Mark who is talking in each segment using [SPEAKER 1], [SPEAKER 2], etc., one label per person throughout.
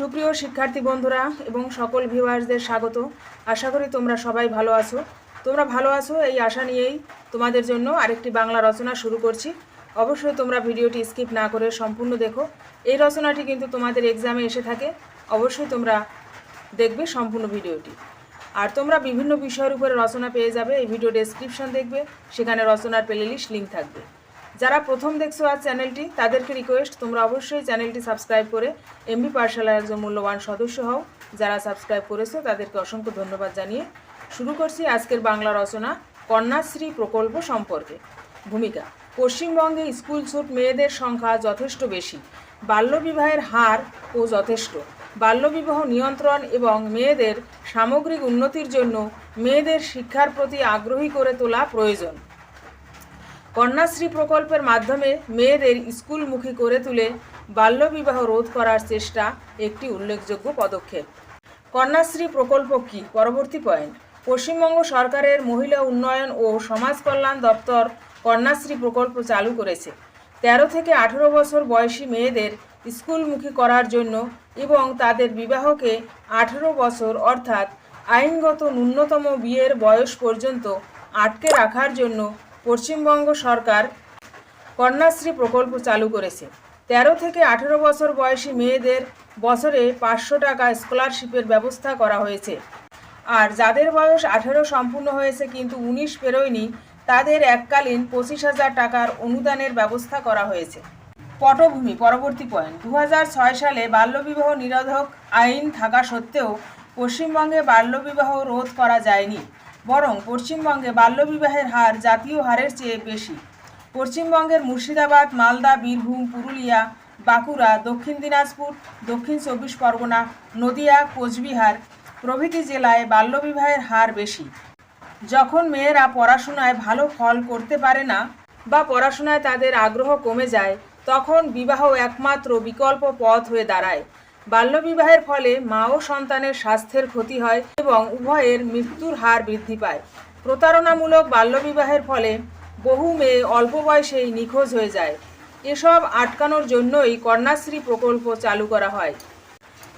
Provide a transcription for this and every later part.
[SPEAKER 1] সুপ্রিয় শিক্ষার্থী বন্ধুরা এবং সকল ভিউয়ার্সদের স্বাগত। আশা করি তোমরা সবাই ভালো আছো। তোমরা ভালো আছো এই আশা নিয়েই তোমাদের জন্য আরেকটি বাংলা রচনা শুরু করছি। অবশ্যই তোমরা ভিডিওটি স্কিপ না করে সম্পূর্ণ দেখো। এই রচনাটি কিন্তু তোমাদের এক্সামে এসে থাকে। অবশ্যই তোমরা দেখবে সম্পূর্ণ ভিডিওটি। আর তোমরা বিভিন্ন বিষয়ের উপরে রচনা পেয়ে যাবে। এই ভিডিও ডেসক্রিপশন দেখবে। সেখানে রচনার প্লেলিস্ট লিঙ্ক থাকবে। যারা প্রথম দেখছ আজ চ্যানেলটি, তাদেরকে রিকোয়েস্ট তোমরা অবশ্যই চ্যানেলটি সাবস্ক্রাইব করে এমবি পাঠশালার একজন মূল্যবান সদস্য হও। যারা সাবস্ক্রাইব করেছ, তাদেরকে অসংখ্য ধন্যবাদ জানিয়ে শুরু করছি আজকের বাংলা রচনা, কন্যাশ্রী প্রকল্প সম্পর্কে। ভূমিকা, পশ্চিমবঙ্গে স্কুল ছুট মেয়েদের সংখ্যা যথেষ্ট বেশি। বাল্যবিবাহের হার ও যথেষ্ট। বাল্যবিবাহ নিয়ন্ত্রণ এবং মেয়েদের সামগ্রিক উন্নতির জন্য মেয়েদের শিক্ষার প্রতি আগ্রহী করে তোলা প্রয়োজন। কন্যাশ্রী প্রকল্পের মাধ্যমে মেয়েদের স্কুলমুখী করে তুলে বাল্যবিবাহ রোধ করার চেষ্টা একটি উল্লেখযোগ্য পদক্ষেপ। কন্যাশ্রী প্রকল্প কি? পরবর্তী পয়েন্ট। পশ্চিমবঙ্গ সরকারের মহিলা উন্নয়ন ও সমাজ কল্যাণ দপ্তর কন্যাশ্রী প্রকল্প চালু করেছে। তেরো থেকে আঠেরো বছর বয়সী মেয়েদের স্কুলমুখী করার জন্য এবং তাদের বিবাহকে আঠেরো বছর অর্থাৎ আইনগত ন্যূনতম বিয়ের বয়স পর্যন্ত আটকে রাখার জন্য পশ্চিমবঙ্গ সরকার কন্যাশ্রী প্রকল্প চালু করেছে। তেরো থেকে আঠেরো বছর বয়সী মেয়েদের বছরে পাঁচশো টাকা স্কলারশিপের ব্যবস্থা করা হয়েছে। আর যাদের বয়স আঠেরো সম্পূর্ণ হয়েছে কিন্তু উনিশ পেরোয়নি, তাদের এককালীন পঁচিশ হাজার টাকার অনুদানের ব্যবস্থা করা হয়েছে। পটভূমি, পরবর্তী পয়েন্ট দু হাজার ছয় সালে বাল্যবিবাহ নিরোধক আইন থাকা সত্ত্বেও পশ্চিমবঙ্গে বাল্যবিবাহ রোধ করা যায়নি। বরং পশ্চিমবঙ্গে বাল্যবিবাহের হার জাতীয় হারের চেয়ে বেশি। পশ্চিমবঙ্গের মুর্শিদাবাদ, মালদা, বীরভূম, পুরুলিয়া, বাঁকুড়া, দক্ষিণ দিনাজপুর, দক্ষিণ চব্বিশ পরগনা, নদিয়া, কোচবিহার প্রভৃতি জেলায় বাল্যবিবাহের হার বেশি। যখন মেয়েরা পড়াশোনায় ভালো ফল করতে পারে না বা পড়াশোনায় তাদের আগ্রহ কমে যায়, তখন বিবাহ একমাত্র বিকল্প পথ হয়ে দাঁড়ায়। বাল্যবিবাহের ফলে মা ও সন্তানের স্বাস্থ্যের ক্ষতি হয় এবং উভয়ের মৃত্যুর হার বৃদ্ধি পায়। প্রতারণামূলক বাল্যবিবাহের ফলে বহু মেয়ে অল্প বয়সেই নিখোঁজ হয়ে যায়। এসব আটকানোর জন্যই কন্যাশ্রী প্রকল্প চালু করা হয়।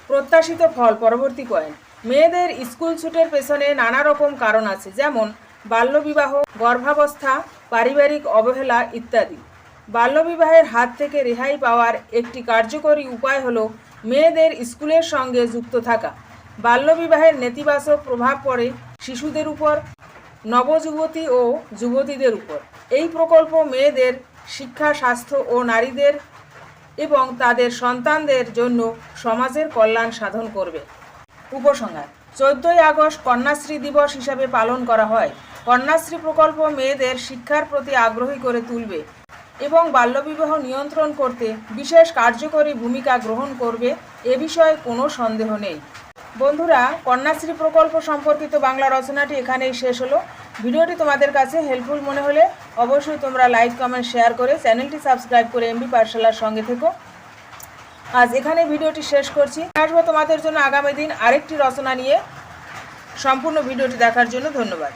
[SPEAKER 1] প্রত্যাশিত ফল পরবর্তী পয়েন্ট মেয়েদের স্কুল ছুটের পেছনে নানা রকম কারণ আছে, যেমন বাল্যবিবাহ, গর্ভাবস্থা, পারিবারিক অবহেলা ইত্যাদি। বাল্যবিবাহের হাত থেকে রেহাই পাওয়ার একটি কার্যকরী উপায় হল মেয়েদের স্কুলের সঙ্গে যুক্ত থাকা। বাল্যবিবাহের নেতিবাচক প্রভাব পড়ে শিশুদের উপর, নবযুবতী ও যুবতীদের উপর। এই প্রকল্প মেয়েদের শিক্ষা, স্বাস্থ্য ও নারীদের এবং তাদের সন্তানদের জন্য সমাজের কল্যাণ সাধন করবে। উপসংহার, চোদ্দই আগস্ট কন্যাশ্রী দিবস হিসাবে পালন করা হয়। কন্যাশ্রী প্রকল্প মেয়েদের শিক্ষার প্রতি আগ্রহী করে তুলবে। এবং বাল্যবিবাহ নিয়ন্ত্রণ করতে বিশেষ কার্যকরী ভূমিকা গ্রহণ করবে এ বিষয়ে কোনো সন্দেহ নেই। বন্ধুরা, কন্যাশ্রী প্রকল্প সম্পর্কিত বাংলা রচনাটি এখানেই শেষ হলো। ভিডিওটি তোমাদের কাছে হেল্পফুল মনে হলে অবশ্যই তোমরা লাইক কমেন্ট শেয়ার করে চ্যানেলটি সাবস্ক্রাইব করে এমবি পাঠশালার সঙ্গে থেকো। আজ এখানে ভিডিওটি শেষ করছি। আসব তোমাদের জন্য আগামী দিন আরেকটি রচনা নিয়ে। সম্পূর্ণ ভিডিওটি দেখার জন্য ধন্যবাদ।